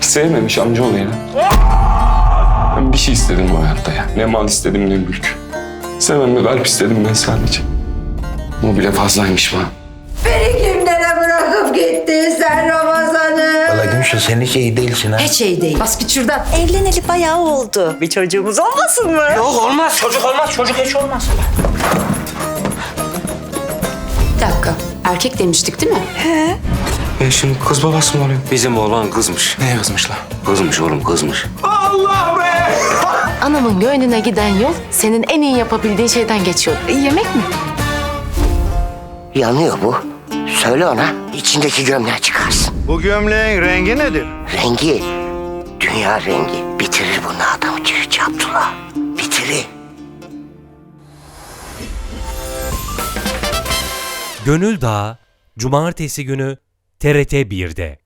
sevmemiş amcaoğlu ya. Ben bir şey istedim bu hayatta ya. Ne mal istedim ne mülk. Seven bir kalp istedim ben sadece. Bu bile fazlaymış bana. Beni kimlere bırakıp gittin sen Ramazan'ı? Valla Gümüşüm sen hiç iyi değilsin ha. Hiç iyi değil. Bas git şuradan. Evleneli bayağı oldu. Bir çocuğumuz olmasın mı? Yok olmaz çocuk olmaz çocuk hiç olmaz. Bir dakika. Erkek demiştik değil mi? Ben şimdi kız babası mı olayım? Bizim oğlan kızmış. Neye kızmış lan? Kızmış oğlum kızmış. Anamın gönlüne giden yol senin en iyi yapabildiğin şeyden geçiyor. E, yemek mi? Yanıyor bu. Söyle ona içindeki gömleği çıkarsın. Bu gömleğin rengi nedir? Rengi dünya rengi. Bitirir bunu adamı Çiftçi Abdullah. Bitirir. Gönül Dağı Cumartesi günü TRT 1'de.